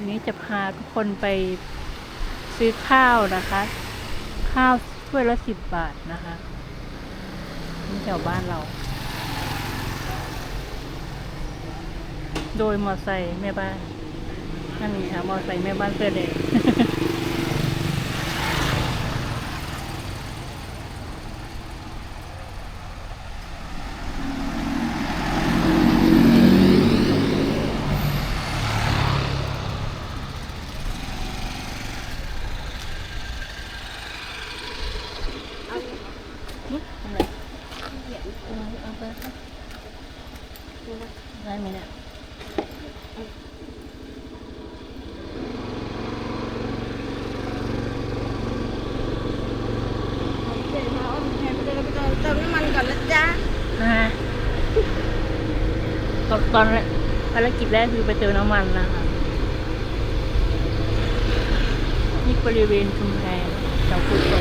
วันนี้จะพาทุกคนไปซื้อข้าวนะคะ ข้าวถ้วยละสิบบาทนะคะนี่แถวบ้านเรา โดยมอไซค์แม่บ้านนั่นนี่ค่ะมอไซค์แม่บ้านเสื้อแดง นี่ทำไรเอาเอาไปครับ ได้ไหมเนี่ยเดี๋ยวมาอ้อมแทนไปเลยไปเติมน้ำมันก่อนนะจ๊ะนะฮะตอนตอนแรกภารกิจแรกคือไปเติมน้ำมันนะคะนี่บริเวณชุมแพแถวกุโต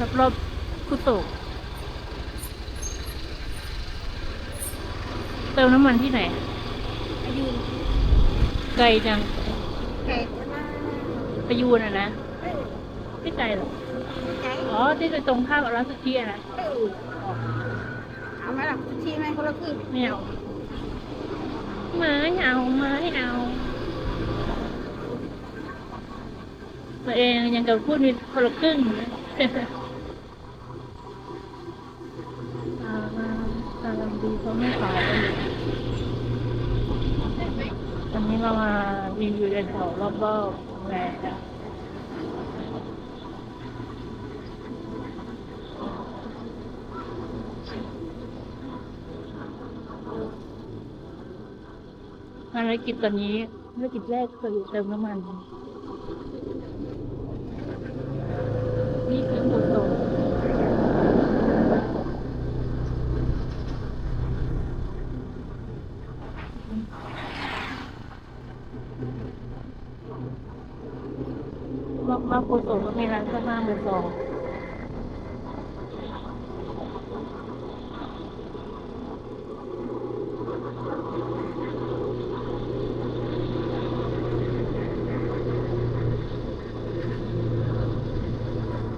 รอบรอบๆกุโตะ เติมน้ำมันที่ไหนอายุไกลจังไก่ก็น่าไปยูนอะนะเออไม่ไกลหรอกไก่อ๋อที่จะตรงข้ามกับร้านสุกี้อะนะเออเอาไหมล่ะทีไหมคนละครึ่งไม่เอาไม่เอาไม่เอาตัวเองยังกับพูดมีคนละครึ่งนะ ตาตาลำดีเขาไม่ขายกันอยู่ วันนี้เรามารีวิวกันแถวรอบๆโรงแรมนะภารกิจตอนนี้ภารกิจแรกคือเติมน้ำมันคือโคโต รอบรอบโคโตก็มีร้านเสื้อผ้ามือสอง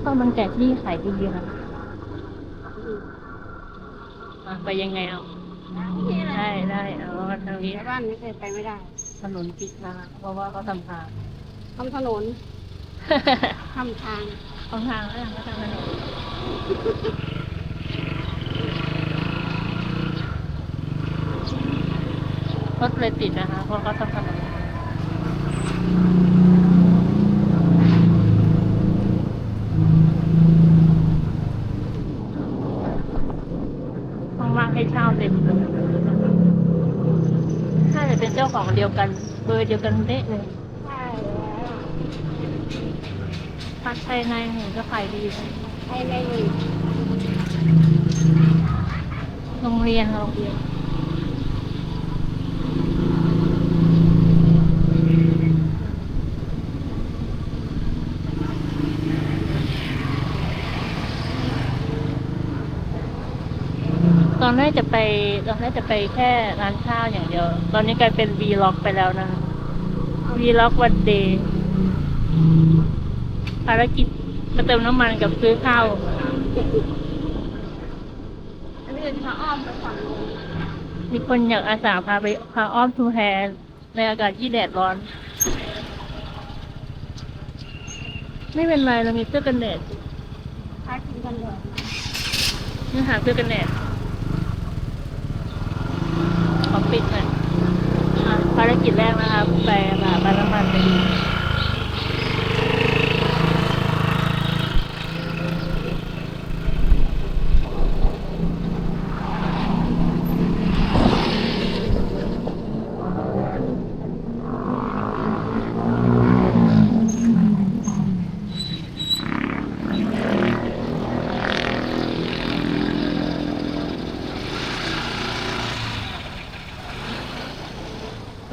ข้าวมันไก่ที่ขายดีนะไปยังไงเอา ได้ได้เอาทางนี้ชาวบ้านไม่เคยไปไม่ได้ถนนปิดนะคะเพราะว่าเขาทำทางทำถนนทำทางทำทางแล้วเขาทำถนนรถเลยติดนะคะเพราะเขาทำถนนว่างๆให้เช่าเต็มเลยถ้าจะเป็นเจ้า ของเดียวกัน เบอร์เดียวกันเด๊ะเลยใช่แล้วพักภายในหนึ่งก็ขายดีนะให้ในหนึ่งโรงเรียนโรงเรียน อนแรกจะไปตอนแรกจะไปแค่ร้านข้าวอย่างเดียว ตอนนี้กลายเป็นวีล็อกไปแล้วนะวีล็อกวันเดย์ภารกิจมาเติมน้ำมันกับซื้อข้าวอันนี้จะพาอ้อมไปฝั่งนู้นมีคนอยากอาสาพาไปพาอ้อมทูแฮนในอากาศที่แดดร้อน ไม่เป็นไรเรามีเสื้อกันแดดพากินกันเลยนี่หาเสื้อกันแดด ขอปิดหน่อยภารกิจแรกนะครับ ไปมาบานน้ำมันไปดู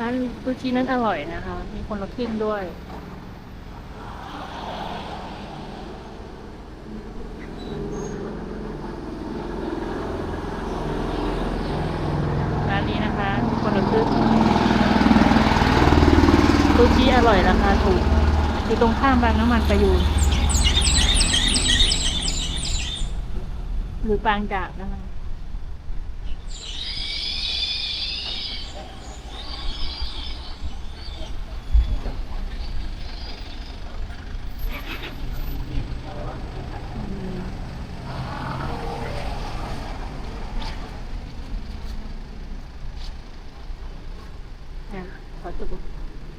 ร้านซูชินั้นอร่อยนะคะ มีคนละครึ่งด้วย ร้านนี้นะคะมีคนละครึ่งซูชิอร่อยราคาถูก อยู่ตรงข้ามบางน้ำมันประยูนหรือปางจากนะคะ